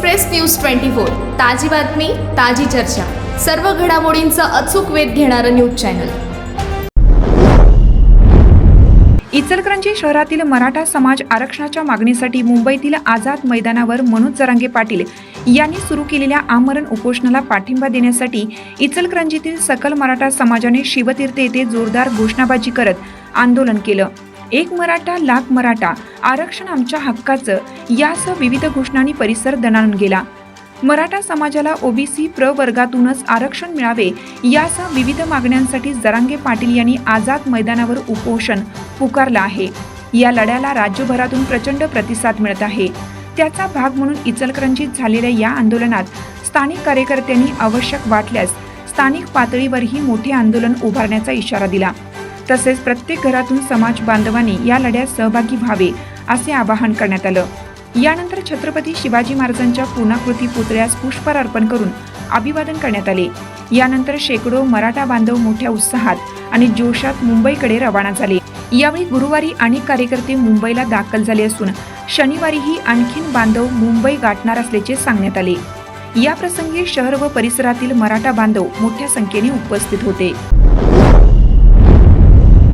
Express news twenty four. ताजी बातमी ताजी चर्चा. सर्व घडामोडींचा अचूक वेध घेणारं न्यूज चॅनल. इचलकरंजी शहरातील मराठा समाज आरक्षणाच्या मागणीसाठी मुंबईतील आझाद मैदानावर मनोज जरांगे पाटील यांनी सुरू केलेल्या आमरण उपोषणाला पाठिंबा देण्यासाठी इचलकरंजीतील सकल मराठा समाजाने शिवतीर्थ येथे जोरदार घोषणाबाजी करत आंदोलन केलं. एक मराठा लाख मराठा आरक्षण आमच्या हक्काचं यासह विविध घोषणांनी परिसर दणाणून गेला. मराठा समाजाला ओबीसी प्रवर्गातूनच आरक्षण मिळावे यासह विविध मागण्यांसाठी जरांगे पाटील यांनी आझाद मैदानावर उपोषण पुकारलं आहे. या लढ्याला राज्यभरातून प्रचंड प्रतिसाद मिळत आहे. त्याचा भाग म्हणून इचलकरंजीत झालेल्या या आंदोलनात स्थानिक कार्यकर्त्यांनी आवश्यक वाटल्यास स्थानिक पातळीवरही मोठे आंदोलन उभारण्याचा इशारा दिला. तसेच प्रत्येक घरातून समाज बांधवांनी या लढ्यात सहभागी व्हावे असे आवाहन करण्यात आलं. यानंतर छत्रपती शिवाजी महाराजांच्या पूर्णाकृती पुतळ्यास पुष्पहार अर्पण करून अभिवादन करण्यात आले. यानंतर शेकडो मराठा बांधव मोठ्या उत्साहात आणि जोशात मुंबईकडे रवाना झाले. यावेळी गुरुवारी अनेक कार्यकर्ते मुंबईला दाखल झाले असून शनिवारीही आणखीन बांधव मुंबई गाठणार असल्याचे सांगण्यात आले. या प्रसंगी शहर व परिसरातील मराठा बांधव मोठ्या संख्येने उपस्थित होते.